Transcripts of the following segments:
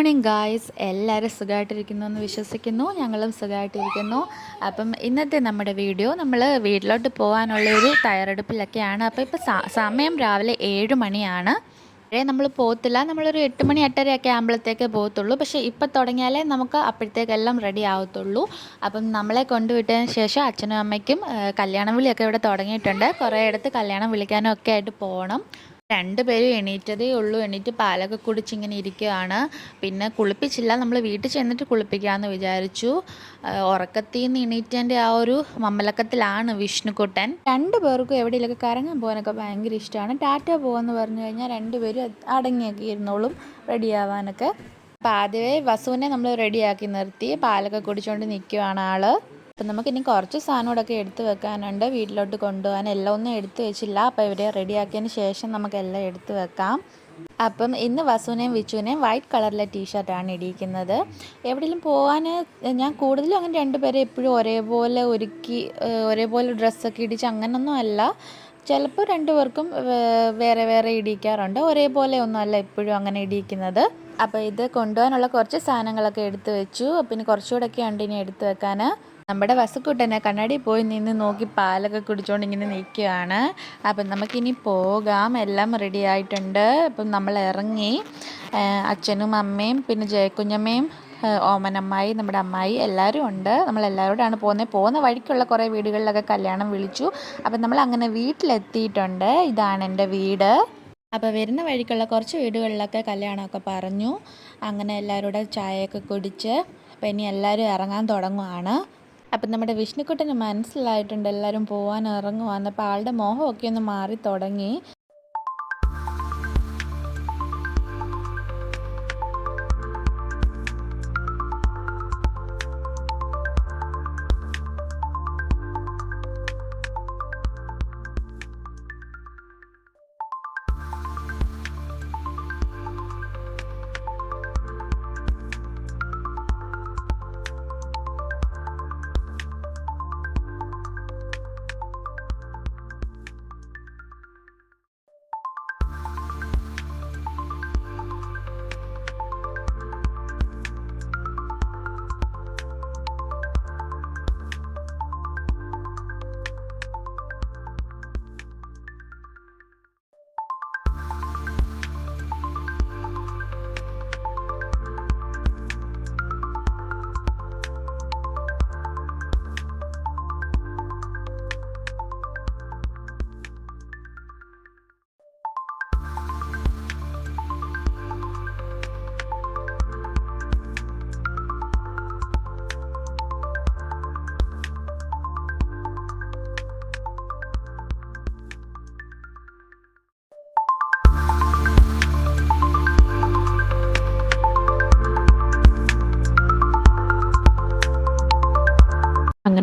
Morning guys. എല്ലാവരും സുഖമായിട്ടിരിക്കുന്നു എന്ന് വിശ്വസിക്കുന്നു. ഞങ്ങളും സുഖമായിട്ടിരിക്കുന്നു അപ്പം ഇന്നത്തെ നമ്മുടെ വീഡിയോ നമ്മൾ വീട്ടിലോട്ട് പോകാനുള്ള ഒരു തയ്യാറെടുപ്പിലൊക്കെയാണ്. അപ്പോൾ ഇപ്പോൾ സമയം രാവിലെ ഏഴ് മണിയാണ്. ഏ നമ്മൾ പോകത്തില്ല നമ്മളൊരു എട്ട് മണി എട്ടരയൊക്കെ ആകുമ്പോഴത്തേക്കേ പോകത്തുള്ളൂ പക്ഷേ ഇപ്പം തുടങ്ങിയാലേ നമുക്ക് അപ്പോഴത്തേക്കെല്ലാം റെഡി ആവത്തുള്ളൂ. അപ്പം നമ്മളെ കൊണ്ടുവിട്ടതിന് ശേഷം അച്ഛനും അമ്മയ്ക്കും കല്യാണം വിളിയൊക്കെ ഇവിടെ തുടങ്ങിയിട്ടുണ്ട്. കുറേ ഇടത്ത് കല്യാണം വിളിക്കാനും ഒക്കെ ആയിട്ട് പോകണം. രണ്ടുപേരും എണീറ്റതേ ഉള്ളൂ. എണീറ്റ് പാലൊക്കെ കുടിച്ച് ഇങ്ങനെ ഇരിക്കുകയാണ് പിന്നെ കുളിപ്പിച്ചില്ല. നമ്മൾ വീട്ടിൽ ചെന്നിട്ട് കുളിപ്പിക്കാമെന്ന് വിചാരിച്ചു. ഉറക്കത്തിൽ നിന്ന് എണീറ്റന്റെ ആ ഒരു മമ്മലക്കത്തിലാണ് വിഷ്ണുക്കുട്ടൻ. രണ്ടു പേർക്കും എവിടെയെങ്കിലൊക്കെ കറങ്ങാൻ പോകാനൊക്കെ ഭയങ്കര ഇഷ്ടമാണ് ടാറ്റ പോകാമെന്ന് പറഞ്ഞു കഴിഞ്ഞാൽ രണ്ടുപേരും അടങ്ങിയൊക്കെ ഇരുന്നോളും റെഡിയാവാനൊക്കെ. അപ്പോൾ ആദ്യമേ വസുവിനെ നമ്മൾ റെഡിയാക്കി നിർത്തി. പാലൊക്കെ കുടിച്ചുകൊണ്ട് നിൽക്കുവാണ് ആൾ. അപ്പം നമുക്ക് ഇനി കുറച്ച് സാധനങ്ങളൊക്കെ എടുത്ത് വെക്കാനുണ്ട്. വീട്ടിലോട്ട് കൊണ്ടുപോകാൻ എല്ലാം ഒന്നും എടുത്ത് വെച്ചില്ല. അപ്പോൾ ഇവരെ റെഡിയാക്കിയതിന് ശേഷം നമുക്ക് എല്ലാം എടുത്ത് വെക്കാം. അപ്പം ഇന്ന് വസുവിനെയും വിച്ചുവിനെയും വൈറ്റ് കളറിലെ ടീഷർട്ടാണ് ഇടിയിക്കുന്നത്. എവിടെയെങ്കിലും പോകാൻ ഞാൻ കൂടുതലും അങ്ങനെ രണ്ടുപേരെ എപ്പോഴും ഒരേപോലെ ഒരുക്കി ഒരേപോലെ ഡ്രസ്സൊക്കെ ഇടിച്ച് അങ്ങനൊന്നും അല്ല. ചിലപ്പോൾ രണ്ടുപേർക്കും വേറെ വേറെ ഇടിയിക്കാറുണ്ട്. ഒരേപോലെ ഒന്നും അല്ല എപ്പോഴും അങ്ങനെ ഇടിയിക്കുന്നത്. അപ്പോൾ ഇത് കൊണ്ടുപോകാനുള്ള കുറച്ച് സാധനങ്ങളൊക്കെ എടുത്ത് വെച്ചു. പിന്നെ കുറച്ചുകൂടെയൊക്കെ ഉണ്ട് ഇനി എടുത്ത് വെക്കാൻ. നമ്മുടെ വസുക്കുട്ടനെ കണ്ണാടി പോയി നിന്ന് നോക്കി പാലൊക്കെ കുടിച്ചുകൊണ്ട് ഇങ്ങനെ നിൽക്കുകയാണ്. അപ്പം നമുക്കിനി പോകാം. എല്ലാം റെഡി ആയിട്ടുണ്ട്. അപ്പം നമ്മൾ ഇറങ്ങി. അച്ഛനും അമ്മയും പിന്നെ ജയക്കുഞ്ഞമ്മയും ഓമനമ്മായി നമ്മുടെ അമ്മായി എല്ലാവരും ഉണ്ട്. നമ്മൾ എല്ലാവരോടാണ് പോകുന്നത് പോകുന്ന വഴിക്കുള്ള കുറേ വീടുകളിലൊക്കെ കല്യാണം വിളിച്ചു. അപ്പം നമ്മൾ അങ്ങനെ വീട്ടിലെത്തിയിട്ടുണ്ട്. ഇതാണ് എന്റെ വീട്. അപ്പോൾ വരുന്ന വഴിക്കുള്ള കുറച്ച് വീടുകളിലൊക്കെ കല്യാണമൊക്കെ പറഞ്ഞു. അങ്ങനെ എല്ലാവരുടെ ചായയൊക്കെ കുടിച്ച്. അപ്പം ഇനി എല്ലാവരും ഇറങ്ങാൻ തുടങ്ങുവാണ്. അപ്പം നമ്മുടെ വിഷ്ണുക്കുട്ടന് മനസ്സിലായിട്ടുണ്ട് എല്ലാവരും പോകാൻ ഇറങ്ങുവാന്ന്. അപ്പോൾ ആളുടെ മോഹമൊക്കെ ഒന്ന് മാറി തുടങ്ങി.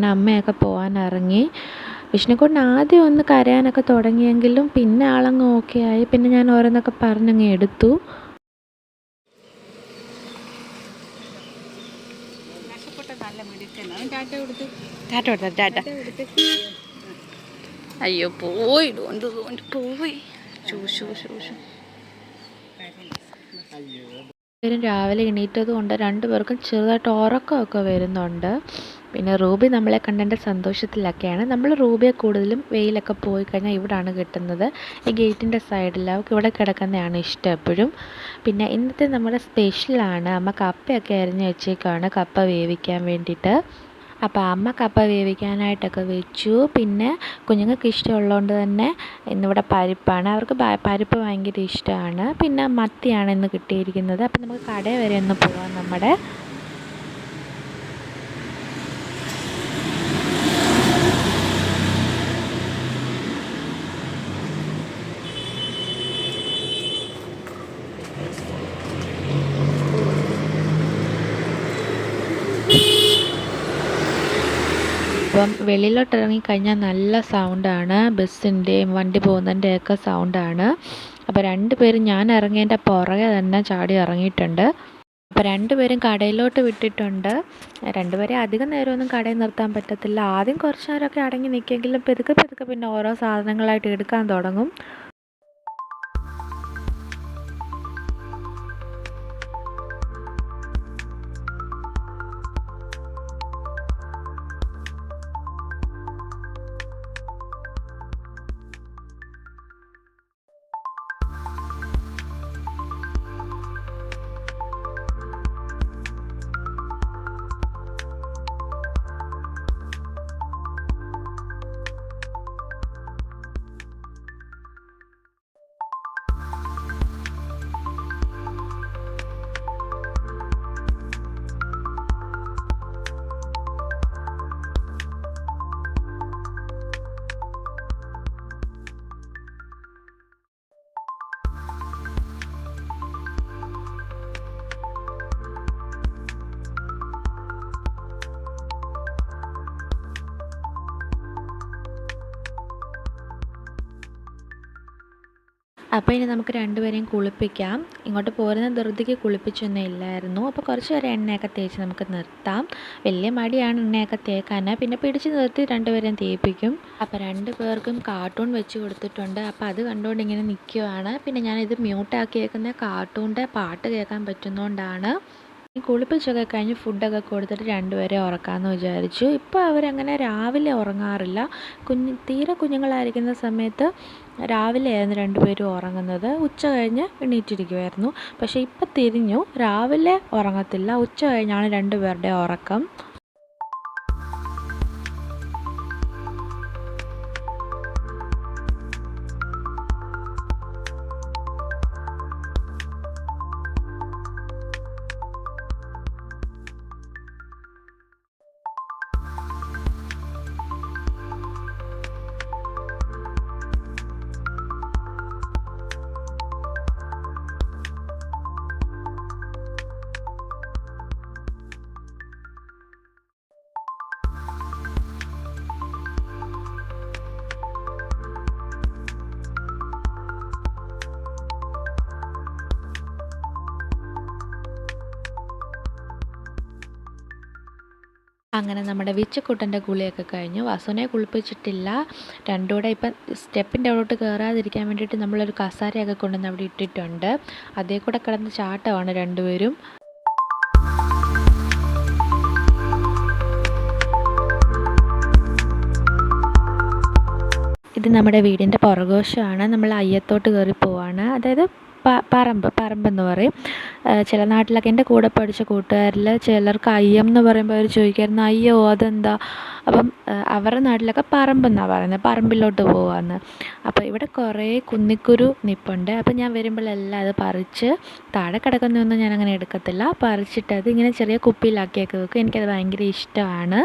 അങ്ങനെ അമ്മയൊക്കെ പോകാനിറങ്ങി വിഷ്ണുക്കുട്ടൻ ആദ്യം ഒന്ന് കരയാനൊക്കെ തുടങ്ങിയെങ്കിലും പിന്നെ ആളങ്ങ് ഓക്കെ ആയി. പിന്നെ ഞാൻ ഓരോന്നൊക്കെ പറഞ്ഞങ്ങ് എടുത്തു. അയ്യോ പോയി. പോയി. ചൂഷു ചൂഷു ഷൂ പേരും രാവിലെ എണീറ്റത് കൊണ്ട് രണ്ടുപേർക്കും ചെറുതായിട്ട് ഉറക്കമൊക്കെ വരുന്നുണ്ട്. പിന്നെ റൂബി നമ്മളെ കണ്ടതിന്റെ സന്തോഷത്തിലൊക്കെയാണ്. നമ്മൾ റൂബിയെ കൂടുതലും വെയിലൊക്കെ പോയി കഴിഞ്ഞാൽ ഇവിടാണ് കിട്ടുന്നത്. ഈ ഗേറ്റിന്റെ സൈഡിൽ അവൾക്ക് ഇവിടെ കിടക്കുന്നതാണ് ഇഷ്ടം എപ്പോഴും. പിന്നെ ഇന്നത്തെ നമ്മുടെ സ്പെഷ്യലാണ്. അമ്മ കപ്പയൊക്കെ അരിഞ്ഞ് വെച്ചേക്കാണ്. കപ്പ വേവിക്കാൻ വേണ്ടിയിട്ട്. അപ്പോൾ അമ്മ കപ്പ വേവിക്കാനായിട്ടൊക്കെ വെച്ചു. പിന്നെ കുഞ്ഞുങ്ങൾക്ക് ഇഷ്ടമുള്ളതുകൊണ്ട് തന്നെ ഇന്നിവിടെ പരിപ്പാണ്. അവർക്ക് പരിപ്പ് ഭയങ്കര ഇഷ്ടമാണ് പിന്നെ മത്തിയാണ് ഇന്ന് കിട്ടിയിരിക്കുന്നത്. അപ്പം നമുക്ക് കടയിൽ വരെ ഒന്ന് പോവാം നമ്മുടെ അപ്പം വെളിയിലോട്ട് ഇറങ്ങിക്കഴിഞ്ഞാൽ നല്ല സൗണ്ടാണ് ബസ്സിന്റെയും വണ്ടി പോകുന്നതിന്റെയൊക്കെ സൗണ്ടാണ് അപ്പോൾ രണ്ട് പേരും ഞാൻ ഇറങ്ങിയതിന്റെ പുറകെ തന്നെ ചാടി ഇറങ്ങിയിട്ടുണ്ട്. അപ്പോൾ രണ്ടുപേരും കടയിലോട്ട് വിട്ടിട്ടുണ്ട്. രണ്ടുപേരെ അധികം നേരമൊന്നും കടയിൽ നിർത്താൻ പറ്റത്തില്ല. ആദ്യം കുറച്ച് നേരമൊക്കെ അടങ്ങി നിൽക്കുമെങ്കിലും പെതുക്കെ പെതുക്കെ പിന്നെ ഓരോ സാധനങ്ങളായിട്ട് എടുക്കാൻ തുടങ്ങും. അപ്പോൾ ഇനി നമുക്ക് രണ്ടുപേരെയും കുളിപ്പിക്കാം. ഇങ്ങോട്ട് പോരുന്ന ധൃതിക്ക് കുളിപ്പിച്ചൊന്നും ഇല്ലായിരുന്നു. അപ്പോൾ കുറച്ച് നേരം എണ്ണയൊക്കെ തേച്ച് നമുക്ക് നിർത്താം. വലിയ മടിയാണ് എണ്ണയൊക്കെ തേക്കാൻ പിന്നെ പിടിച്ച് നിർത്തി രണ്ടുപേരെയും തേപ്പിക്കും. അപ്പോൾ രണ്ട് പേർക്കും കാർട്ടൂൺ വെച്ച് കൊടുത്തിട്ടുണ്ട്. അപ്പോൾ അത് കണ്ടുകൊണ്ട് ഇങ്ങനെ നിൽക്കുവാണ് പിന്നെ ഞാനിത് മ്യൂട്ടാക്കിയേക്കുന്ന കാർട്ടൂണിന്റെ പാട്ട് കേൾക്കാൻ പറ്റുന്നതുകൊണ്ടാണ് കുളിപ്പിച്ചൊക്കെ കഴിഞ്ഞ് ഫുഡൊക്കെ കൊടുത്തിട്ട് രണ്ടുപേരെ ഉറക്കാമെന്ന് വിചാരിച്ചു. ഇപ്പോൾ അവരങ്ങനെ രാവിലെ ഉറങ്ങാറില്ല. കുഞ്ഞ് തീരെ കുഞ്ഞുങ്ങളായിരിക്കുന്ന സമയത്ത് രാവിലെയായിരുന്നു രണ്ടുപേരും ഉറങ്ങുന്നത്. ഉച്ച കഴിഞ്ഞ് എണീറ്റിരിക്കുമായിരുന്നു പക്ഷേ ഇപ്പം തിരിഞ്ഞു. രാവിലെ ഉറങ്ങത്തില്ല. ഉച്ച കഴിഞ്ഞാണ് രണ്ടുപേരുടെയും ഉറക്കം. അങ്ങനെ നമ്മുടെ വിച്ചുക്കുട്ടന്റെ കുളിയൊക്കെ കഴിഞ്ഞു. വസുവിനെ കുളിപ്പിച്ചിട്ടില്ല. രണ്ടുകൂടെ ഇപ്പം സ്റ്റെപ്പിന്റെ അവിടോട്ട് കയറാതിരിക്കാൻ വേണ്ടിയിട്ട് നമ്മളൊരു കസാരയൊക്കെ കൊണ്ടുവന്ന് അവിടെ ഇട്ടിട്ടുണ്ട്. അതേ കൂടെ കിടന്ന് ചാട്ടമാണ് രണ്ടുപേരും. ഇത് നമ്മുടെ വീടിന്റെ പുറകോശമാണ്. നമ്മൾ അയ്യത്തോട്ട് കയറി പോവാണ് അതായത് പറമ്പ് പറമ്പെന്ന് പറയും. ചില നാട്ടിലൊക്കെ എന്റെ കൂടെ പഠിച്ച കൂട്ടുകാരിൽ ചിലർക്ക് അയ്യം എന്ന് പറയുമ്പോൾ അവർ ചോദിക്കായിരുന്നു അയ്യോ അതെന്താ? അപ്പം അവരുടെ നാട്ടിലൊക്കെ പറമ്പെന്നാണ് പറയുന്നത് പറമ്പിലോട്ട് പോവാന്ന്. അപ്പോൾ ഇവിടെ കുറേ കുന്നിക്കുരു നിപ്പുണ്ട്. അപ്പം ഞാൻ വരുമ്പോഴെല്ലാം അത് പറിച്ച് താഴെ കിടക്കുന്നൊന്നും ഞാൻ അങ്ങനെ എടുക്കത്തില്ല. പറിച്ചിട്ട് അത് ഇങ്ങനെ ചെറിയ കുപ്പിയിലാക്കിയൊക്കെ വെക്കും. എനിക്കത് ഭയങ്കര ഇഷ്ടമാണ്.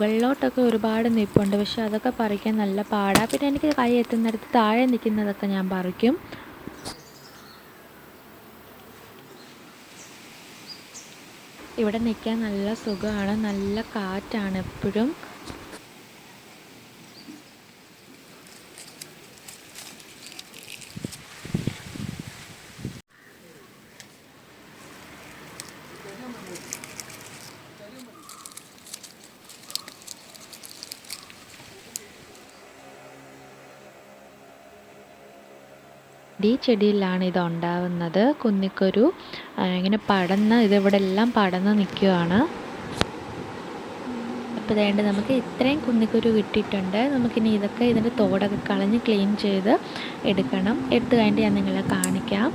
മുകളിലോട്ടൊക്കെ ഒരുപാട് നിൽപ്പുണ്ട് പക്ഷെ അതൊക്കെ പറിക്കാൻ നല്ല പാടാ. പിന്നെ എനിക്ക് കൈ എത്തുന്നിടത്ത് താഴെ നിൽക്കുന്നതൊക്കെ ഞാൻ പറിക്കും. ഇവിടെ നിൽക്കാൻ നല്ല സുഖമാണ്. നല്ല കാറ്റാണ് എപ്പോഴും. ഈ ചെടിയിലാണ് ഇത് ഉണ്ടാവുന്നത്. കുന്നിക്കൊരു ഇങ്ങനെ പടന്ന് ഇതിവിടെ എല്ലാം പടന്ന് നിൽക്കുകയാണ് അപ്പോൾ വേണ്ട നമുക്ക് ഇത്രയും കുന്നിക്കൊരു കിട്ടിയിട്ടുണ്ട്. നമുക്കിനി ഇതൊക്കെ ഇതിന്റെ തോടൊക്കെ കളഞ്ഞ് ക്ലീൻ ചെയ്ത് എടുക്കണം. എടുത്തു കഴിഞ്ഞിട്ട് ഞാൻ നിങ്ങളെ കാണിക്കാം.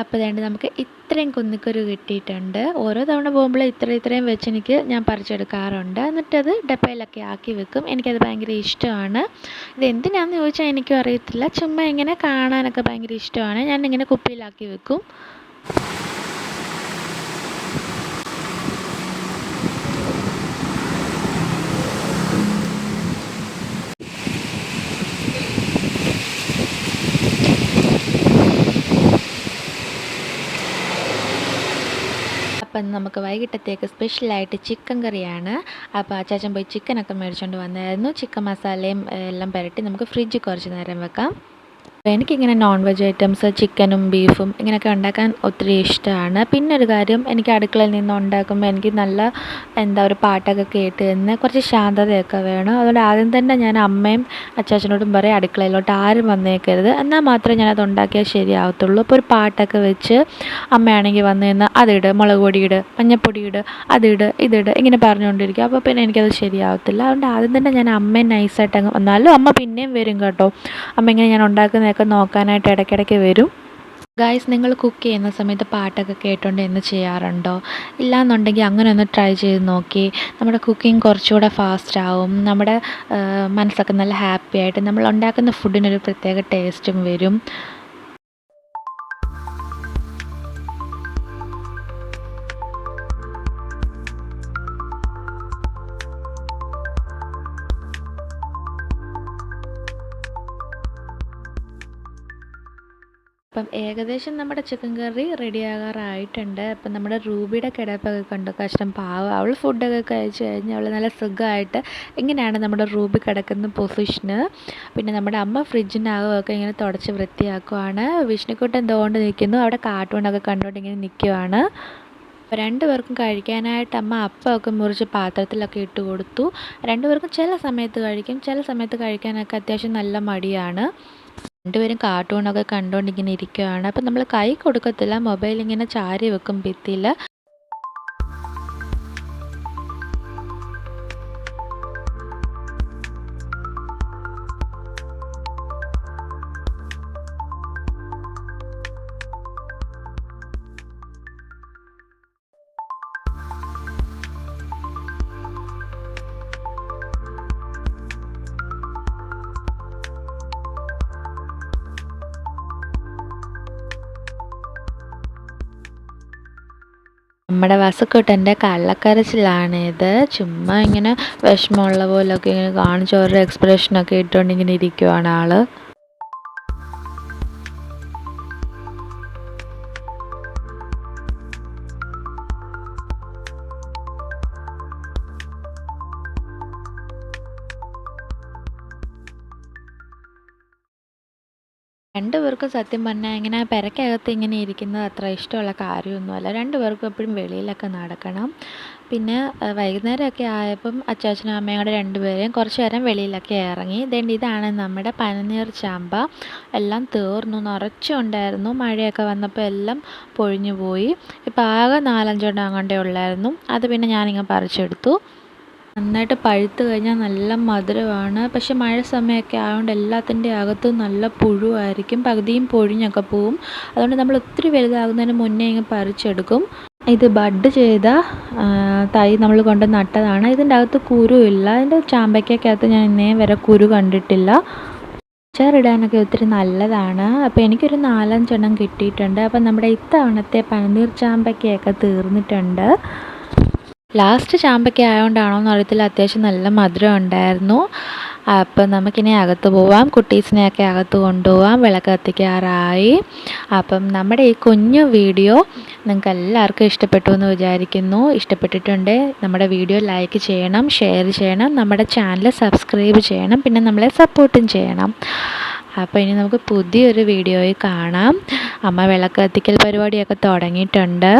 അപ്പോൾ വേണ്ട നമുക്ക് ഇത്രയും കുന്നിക്കുരു കിട്ടിയിട്ടുണ്ട്. ഓരോ തവണ പോകുമ്പോൾ ഇത്ര ഇത്രയും വെച്ച് എനിക്ക് ഞാൻ പറിച്ചെടുക്കാറുണ്ട്. എന്നിട്ടത് ഡപ്പയിലൊക്കെ ആക്കി വെക്കും. എനിക്കത് ഭയങ്കര ഇഷ്ടമാണ്. ഇത് എന്തിനാണെന്ന് ചോദിച്ചാൽ എനിക്കും അറിയത്തില്ല. ചുമ്മാ ഇങ്ങനെ കാണാനൊക്കെ ഭയങ്കര ഇഷ്ടമാണ്. ഞാൻ ഇങ്ങനെ കുപ്പിയിലാക്കി വെക്കും. അപ്പം നമുക്ക് വൈകിട്ടത്തേക്ക് സ്പെഷ്യലായിട്ട് ചിക്കൻ കറിയാണ്. അപ്പോൾ അച്ചാച്ചൻ പോയി ചിക്കനൊക്കെ മേടിച്ചുകൊണ്ട് വന്നായിരുന്നു. ചിക്കൻ മസാലയും എല്ലാം പുരട്ടി നമുക്ക് ഫ്രിഡ്ജിൽ കുറച്ച് നേരം വെക്കാം. എനിക്കിങ്ങനെ നോൺ വെജ് ഐറ്റംസ് ചിക്കനും ബീഫും ഇങ്ങനെയൊക്കെ ഉണ്ടാക്കാൻ ഒത്തിരി ഇഷ്ടമാണ്. പിന്നെ ഒരു കാര്യം എനിക്ക് അടുക്കളയിൽ നിന്ന് ഉണ്ടാക്കുമ്പോൾ എനിക്ക് നല്ല എന്താ ഒരു പാട്ടൊക്കെ കേട്ട് നിന്ന് കുറച്ച് ശാന്തതയൊക്കെ വേണം. അതുകൊണ്ട് ആദ്യം തന്നെ ഞാൻ അമ്മയും അച്ചാച്ചനോടും പറയും അടുക്കളയിലോട്ട് ആരും വന്നേക്കരുത്. എന്നാൽ മാത്രമേ ഞാനത് ഉണ്ടാക്കിയാൽ ശരിയാവത്തുള്ളൂ. അപ്പോൾ ഒരു പാട്ടൊക്കെ വെച്ച് അമ്മയാണെങ്കിൽ വന്നു നിന്ന് അതിട് മുളക് പൊടി ഇട് മഞ്ഞൾപ്പൊടി അതിട് ഇതിട് ഇങ്ങനെ പറഞ്ഞുകൊണ്ടിരിക്കും. അപ്പോൾ പിന്നെ എനിക്കത് ശരിയാവത്തില്ല. അതുകൊണ്ട് ആദ്യം തന്നെ ഞാൻ അമ്മയെ നൈസായിട്ട് അങ്ങ് വന്നാലും? അമ്മ പിന്നെയും വരും കേട്ടോ. അമ്മ ഇങ്ങനെ ഞാൻ ഉണ്ടാക്കുന്ന ഒക്കെ നോക്കാനായിട്ട് ഇടയ്ക്കിടയ്ക്ക് വരും. ഗായ്സ് നിങ്ങൾ കുക്ക് ചെയ്യുന്ന സമയത്ത് പാട്ടൊക്കെ കേട്ടുകൊണ്ട് എന്ന് ചെയ്യാറുണ്ടോ? ഇല്ലയെന്നുണ്ടെങ്കിൽ അങ്ങനെ ഒന്ന് ട്രൈ ചെയ്ത് നോക്കി. നമ്മുടെ കുക്കിംഗ് കുറച്ചുകൂടെ ഫാസ്റ്റ് ആവും. നമ്മുടെ മനസ്സൊക്കെ നല്ല ഹാപ്പി ആയിട്ട്. നമ്മൾ ഉണ്ടാക്കുന്ന ഫുഡിനൊരു പ്രത്യേക ടേസ്റ്റും വരും. അപ്പം ഏകദേശം നമ്മുടെ ചിക്കൻ കറി റെഡിയാകാറായിട്ടുണ്ട് അപ്പം നമ്മുടെ റൂബിയുടെ കിടപ്പൊക്കെ കണ്ടു. കഷ്ടം പാവം. അവൾ ഫുഡൊക്കെ കഴിച്ച് കഴിഞ്ഞ് അവൾ നല്ല സുഖമായിട്ട് ഇങ്ങനെയാണ് നമ്മുടെ റൂബി കിടക്കുന്ന പൊസിഷന് പിന്നെ നമ്മുടെ അമ്മ ഫ്രിഡ്ജിനകമൊക്കെ ഇങ്ങനെ തുടച്ച് വൃത്തിയാക്കുവാണ്. വിഷ്ണുക്കുട്ടൻ തോണ്ട് നിൽക്കുന്നു. അവിടെ കാർട്ടൂണൊക്കെ കണ്ടുകൊണ്ട് ഇങ്ങനെ നിൽക്കുവാണ്. അപ്പോൾ രണ്ടുപേർക്കും കഴിക്കാനായിട്ട് അമ്മ അപ്പമൊക്കെ മുറിച്ച് പാത്രത്തിലൊക്കെ ഇട്ട് കൊടുത്തു. രണ്ടുപേർക്കും ചില സമയത്ത് കഴിക്കും. ചില സമയത്ത് കഴിക്കാനൊക്കെ അത്യാവശ്യം നല്ല മടിയാണ്. രണ്ടുപേരും കാർട്ടൂണൊക്കെ കണ്ടുകൊണ്ടിങ്ങനെ ഇരിക്കുകയാണ് അപ്പം നമ്മൾ കൈ കൊടുക്കത്തില്ല മൊബൈലിങ്ങനെ ചാരി വെക്കും ഭിത്തിയിൽ നമ്മുടെ വസുക്കുട്ടന്റെ കള്ളക്കരച്ചിലാണ് ഇത്. ചുമ്മാ ഇങ്ങനെ വിഷമമുള്ള പോലൊക്കെ ഇങ്ങനെ കാണിച്ച് ഓരോ എക്സ്പ്രഷനൊക്കെ ഇട്ടുകൊണ്ട് ഇങ്ങനെ ഇരിക്കുവാണ് ആൾ. രണ്ടുപേർക്കും സത്യം പറഞ്ഞാൽ ഇങ്ങനെ പെരക്കകത്ത് ഇങ്ങനെ ഇരിക്കുന്നത് അത്ര ഇഷ്ടമുള്ള കാര്യമൊന്നുമല്ല. രണ്ടുപേർക്കും എപ്പോഴും വെളിയിലൊക്കെ നടക്കണം. പിന്നെ വൈകുന്നേരമൊക്കെ ആയപ്പം അച്ചാച്ചനും അമ്മയും കൂടെ രണ്ടുപേരെയും കുറച്ച് നേരം വെളിയിലൊക്കെ ഇറങ്ങി. ഇതേണ്ട ഇതാണ് നമ്മുടെ പനനീർ ചാമ്പ. എല്ലാം തീർന്നു. നിറച്ചുണ്ടായിരുന്നു. മഴയൊക്കെ വന്നപ്പോൾ എല്ലാം പൊഴിഞ്ഞു പോയി ഇപ്പം ആകെ നാലഞ്ചെണ്ണം അങ്ങോട്ടേ ഉള്ളായിരുന്നു. അത് പിന്നെ ഞാനിങ്ങനെ പറിച്ചെടുത്തു. നന്നായിട്ട് പഴുത്ത് കഴിഞ്ഞാൽ നല്ല മധുരമാണ്. പക്ഷെ മഴ സമയമൊക്കെ ആയതുകൊണ്ട് എല്ലാത്തിന്റെ അകത്തും നല്ല പുഴുവായിരിക്കും. പകുതിയും പൊഴിഞ്ഞൊക്കെ പോവും. അതുകൊണ്ട് നമ്മൾ ഒത്തിരി വലുതാകുന്നതിന് മുന്നേ ഇങ്ങ് പറിച്ചെടുക്കും. ഇത് ബഡ് ചെയ്ത തൈ നമ്മൾ കൊണ്ട് നട്ടതാണ്. ഇതിന്റെ അകത്ത് കുരുവില്ല. അതിന്റെ ചാമ്പയ്ക്കകത്ത് ഞാൻ ഇന്നേ വരെ കുരു കണ്ടിട്ടില്ല. അച്ചാറിടാനൊക്കെ ഒത്തിരി നല്ലതാണ്. അപ്പോൾ എനിക്കൊരു നാലഞ്ചെണ്ണം കിട്ടിയിട്ടുണ്ട്. അപ്പം നമ്മുടെ ഇത്തവണത്തെ പനീർ ചാമ്പയ്ക്കയൊക്കെ തീർന്നിട്ടുണ്ട്. ലാസ്റ്റ് ചാമ്പയ്ക്ക ആയതുകൊണ്ടാണോ എന്ന് അറിയത്തില്ല. അത്യാവശ്യം നല്ല മധുരം ഉണ്ടായിരുന്നു. അപ്പം നമുക്കിനി അകത്ത് പോവാം. കുട്ടീസിനെയൊക്കെ അകത്ത് കൊണ്ടുപോവാം. വിളക്ക് കത്തിക്കാറായി. അപ്പം നമ്മുടെ ഈ കുഞ്ഞു വീഡിയോ നിങ്ങൾക്ക് എല്ലാവർക്കും ഇഷ്ടപ്പെട്ടു എന്ന് വിചാരിക്കുന്നു. ഇഷ്ടപ്പെട്ടിട്ടുണ്ട് നമ്മുടെ വീഡിയോ ലൈക്ക് ചെയ്യണം ഷെയർ ചെയ്യണം നമ്മുടെ ചാനൽ സബ്സ്ക്രൈബ് ചെയ്യണം പിന്നെ നമ്മളെ സപ്പോർട്ടും ചെയ്യണം. അപ്പോൾ ഇനി നമുക്ക് പുതിയൊരു വീഡിയോയിൽ കാണാം. അമ്മ വിളക്ക് കത്തിക്കൽ പരിപാടിയൊക്കെ തുടങ്ങിയിട്ടുണ്ട്.